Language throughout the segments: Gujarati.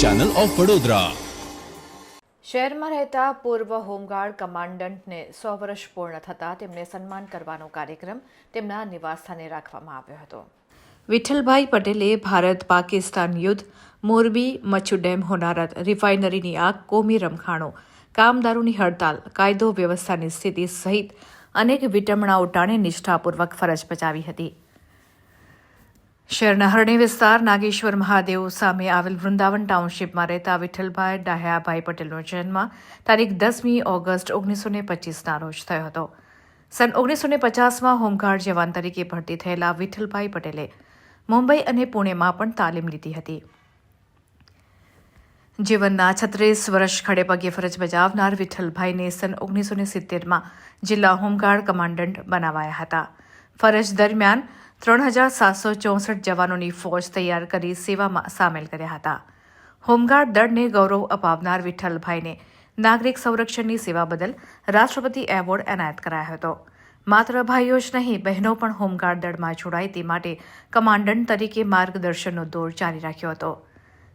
ચેનલ ઓફ વડોદરા શહેરમાં રહેતા પૂર્વ હોમગાર્ડ કમાન્ડન્ટને સો વર્ષ પૂર્ણ થતાં તેમને સન્માન કરવાનો કાર્યક્રમ તેમના નિવાસસ્થાને રાખવામાં આવ્યો હતો. વિઠ્ઠલભાઈ પટેલે ભારત પાકિસ્તાન યુદ્ધ મોરબી મચ્છુ ડેમ હોનારત રિફાઇનરીની આગ કોમી રમખાણો કામદારોની હડતાલ કાયદો વ્યવસ્થાની સ્થિતિ સહિત અનેક વિટમણાઓ ટાણે નિષ્ઠાપૂર્વક ફરજ બજાવી હતી. શહેરના હરણી વિસ્તાર નાગેશ્વર મહાદેવ સામે આવેલ વૃંદાવન ટાઉનશીપમાં રહેતા વિઠ્ઠલભાઈ ડાહ્યાભાઈ પટેલનો જન્મ તારીખ દસમી ઓગસ્ટ ઓગણીસો ને પચીસના રોજ થયો હતો. સન ઓગણીસો ને પચાસમાં હોમગાર્ડ જવાન તરીકે ભરતી થયેલા વિઠ્ઠલભાઈ પટેલે મુંબઈ અને પુણેમાં પણ તાલીમ લીધી હતી. જીવનના છત્રીસ વર્ષ ખડે પગે ફરજ બજાવનાર વિઠ્ઠલભાઈને સન ઓગણીસો ને સિત્તેરમાં જિલ્લા હોમગાર્ડ કમાન્ડન્ટ બનાવાયા હતા. ફરજ દરમિયાન ત્રણ હજાર સાતસો ચોસઠ જવાનોની ફોજ તૈયાર કરી સેવામાં સામેલ કર્યા હતા. હોમગાર્ડ દળને ગૌરવ અપાવનાર વિઠ્ઠલભાઈને નાગરિક સંરક્ષણની સેવા બદલ રાષ્ટ્રપતિ એવોર્ડ એનાયત કરાયો હતો. માત્ર ભાઈઓ જ નહીં, બહેનો પણ હોમગાર્ડ દળમાં જોડાય તે માટે કમાન્ડન્ટ તરીકે માર્ગદર્શનનો દોર જારી રાખ્યો હતો.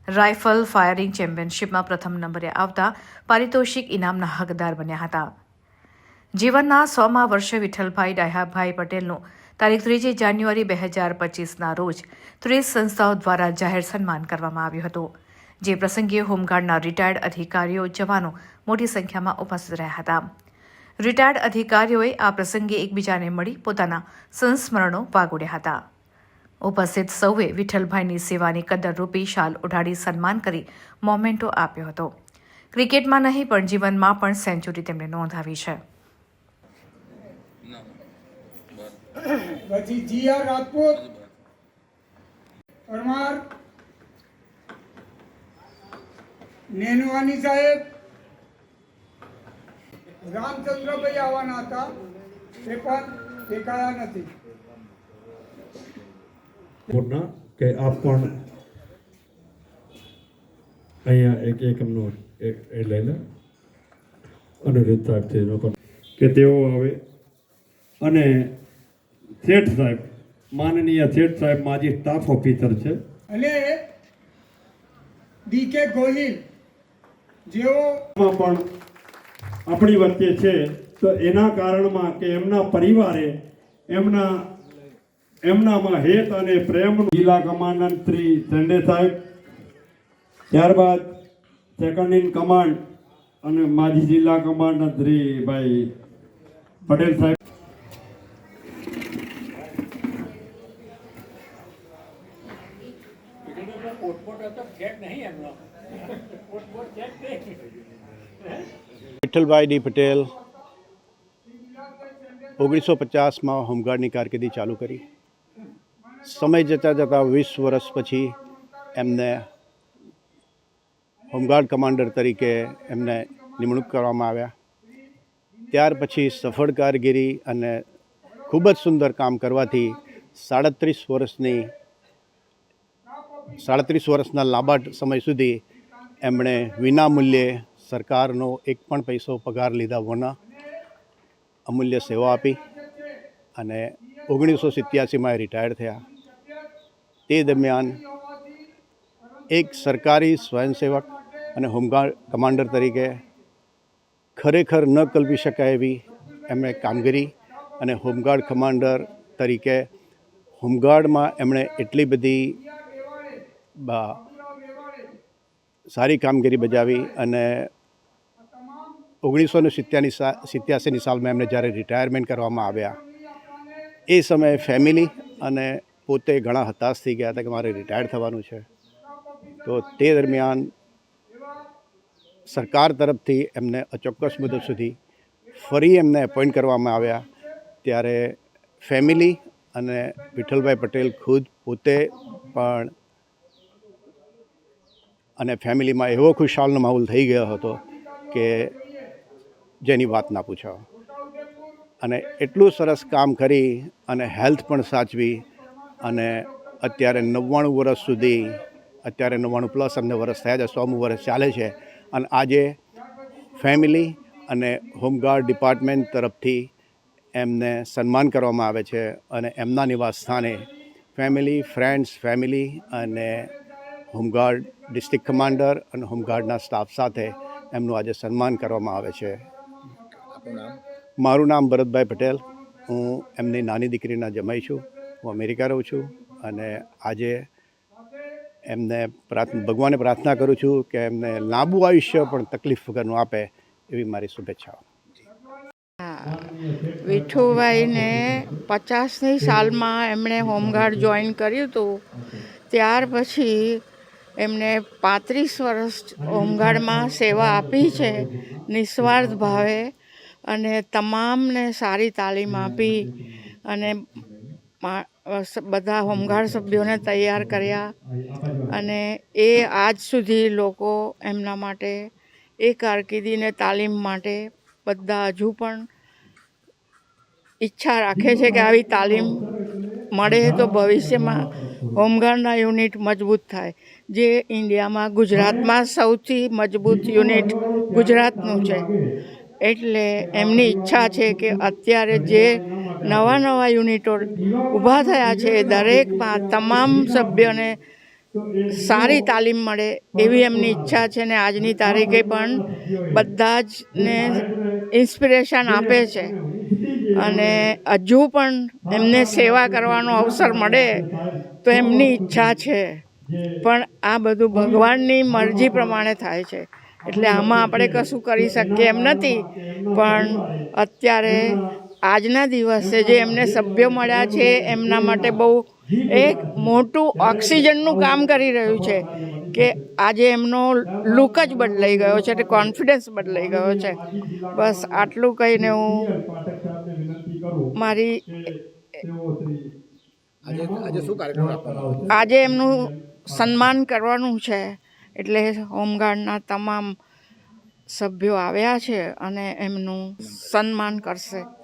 રાઇફલ ફાયરિંગ ચેમ્પિયનશિપમાં પ્રથમ નંબરે આવતા પારિતોષિક ઇનામના હકદાર બન્યા હતા. જીવનના સોમા વર્ષે વિઠ્ઠલભાઈ, ડાહ્યાભાઈ પટેલનું તારીખ ત્રીજી જાન્યુઆરી બે હજાર પચીસના રોજ ત્રીસ સંસ્થાઓ દ્વારા જાહેર સન્માન કરવામાં આવ્યું હતું. જે પ્રસંગે હોમગાર્ડના રિટાયર્ડ અધિકારીઓ, જવાનો મોટી સંખ્યામાં ઉપસ્થિત રહ્યા હતા. રિટાયર્ડ અધિકારીઓએ આ પ્રસંગે એકબીજાને મળી પોતાના સંસ્મરણો વાગોડ્યા હતા. ઉપસ્થિત સૌએ વિઠ્ઠલભાઈની સેવાની કદરરૂપી શાલ ઉઢાડી સન્માન કરી મોમેન્ટો આપ્યો હતો. ક્રિકેટમાં નહીં, પણ જીવનમાં પણ સેન્ચુરી તેમણે નોંધાવી છે. પછી જી આર રાજપૂત, પરમાર, નેનવાની સાહેબ, રામચંદ્રભાઈ આવવાના હતા. તે પણ દેખાયા નથી. કે આપ પણ અહીંયા એક એકમનો એક એ લઈ લે. અનિરુદ્ધ સાહેબથી લોકો કે તેઓ આવે અને શેઠ સાહેબ માનનીય શેઠ સાહેબ માજી સ્ટાફ ઓફિસર છે. અને ડીકે ગોહિલ જેઓ પણ આપણી વચ્ચે છે તો એના કારણમાં કે એમના પરિવારે એમના એમનામાં હેત અને પ્રેમ જિલ્લા કમાન્ડન્ટ શ્રી ચંડે સાહેબ ત્યારબાદ સેકન્ડ ઇન કમાન્ડ અને માજી જિલ્લા કમાન્ડન્ટ શ્રી ભાઈ પટેલ સાહેબ. વિઠ્ઠલભાઈ પટેલ ઓગણીસો પચાસમાં હોમગાર્ડની કારકિર્દી ચાલુ કરી. સમય જતાં જતાં વીસ વર્ષ પછી એમને હોમગાર્ડ કમાન્ડર તરીકે એમને નિમણૂક કરવામાં આવ્યા. ત્યાર પછી સફળ કારગીરી અને ખૂબ જ સુંદર કામ કરવાથી સાડત્રીસ વર્ષની સાડત્રીસ વર્ષના લાંબા સમય સુધી એમણે વિનામૂલ્યે સરકારનો એક પણ પૈસો પગાર લીધા વિના અમૂલ્ય સેવા આપી અને ઓગણીસો સિત્યાસીમાં એ રિટાયર થયા. તે દરમિયાન એક સરકારી સ્વયંસેવક અને હોમગાર્ડ કમાન્ડર તરીકે ખરેખર ન કલ્પી શકાય એવી એમણે કામગીરી અને હોમગાર્ડ કમાન્ડર તરીકે હોમગાર્ડમાં એમણે એટલી બધી સારી કામગીરી બજાવી અને ઓગણીસો ને સિત્યાની સિત્યાસીની સાલમાં એમને જ્યારે રિટાયરમેન્ટ કરવામાં આવ્યા, એ સમયે ફેમિલી અને પોતે ઘણા હતાશ થઈ ગયા હતા કે મારે રિટાયર થવાનું છે. તો તે દરમિયાન સરકાર તરફથી એમને અચોક્કસ મુદત સુધી ફરી એમને એપોઇન્ટ કરવામાં આવ્યા. ત્યારે ફેમિલી અને વિઠ્ઠલભાઈ પટેલ ખુદ પોતે પણ અને ફેમિલીમાં એવો ખુશાલનો માહોલ થઈ ગયો હતો કે જેની વાત ના પૂછો અને એટલું સરસ કામ કરી અને હેલ્થ પણ સાચવી અને અત્યારે નવ્વાણું વર્ષ સુધી, અત્યારે નવ્વાણું પ્લસ અમને વર્ષ થયા છે, સોમું વર્ષ ચાલે છે. અને આજે ફેમિલી અને હોમગાર્ડ ડિપાર્ટમેન્ટ તરફથી એમને સન્માન કરવામાં આવે છે અને એમના નિવાસ સ્થાને ફેમિલી, ફ્રેન્ડ્સ, ફેમિલી અને હોમગાર્ડ ડિસ્ટ્રિક્ટ કમાન્ડર અને હોમગાર્ડના સ્ટાફ સાથે એમનું આજે સન્માન કરવામાં આવે છે. મારું નામ ભરતભાઈ પટેલ. હું એમની નાની દીકરીના જમાઈ છું. હું અમેરિકા રહું છું અને આજે એમને પ્રાર્થ ભગવાને પ્રાર્થના કરું છું કે એમને લાંબુ આયુષ્ય પણ તકલીફ વગરનું આપે એવી મારી શુભેચ્છાઓ. વિઠુભાઈને પચાસની સાલમાં એમણે હોમગાર્ડ જોઈન કર્યું હતું. ત્યાર પછી એમણે પાંત્રીસ વર્ષ હોમગાર્ડમાં સેવા આપી છે, નિસ્વાર્થ ભાવે અને તમામને સારી તાલીમ આપી અને બધા હોમગાર્ડ સભ્યોને તૈયાર કર્યા અને એ આજ સુધી લોકો એમના માટે એ કારકિર્દીને તાલીમ માટે બધા હજુ પણ ઈચ્છા રાખે છે કે આવી તાલીમ મળે તો ભવિષ્યમાં હોમગાર્ડના યુનિટ મજબૂત થાય, જે ઇન્ડિયામાં ગુજરાતમાં સૌથી મજબૂત યુનિટ ગુજરાતનું છે. એટલે એમની ઈચ્છા છે કે અત્યારે જે નવા નવા યુનિટો ઊભા થયા છે દરેકમાં તમામ સભ્યોને સારી તાલીમ મળે એવી એમની ઈચ્છા છે ને આજની તારીખે પણ બધા જ ને ઇન્સ્પિરેશન આપે છે. અને હજુ પણ એમને સેવા કરવાનો અવસર મળે તો એમની ઈચ્છા છે. પણ આ બધું ભગવાનની મરજી પ્રમાણે થાય છે. એટલે આમાં આપણે કશું કરી શકીએ એમ નથી. પણ અત્યારે આજના દિવસે જે એમને સભ્યો મળ્યા છે, એમના માટે બહુ એક મોટું ઓક્સિજનનું કામ કરી રહ્યું છે કે આજે એમનો લુક જ બદલાઈ ગયો છે, એટલે કોન્ફિડન્સ બદલાઈ ગયો છે. બસ આટલું કહીને હું મારી આજે એમનું સન્માન કરવાનું છે. એટલે હોમગાર્ડના તમામ સભ્યો આવ્યા છે અને એમનું સન્માન કરશે.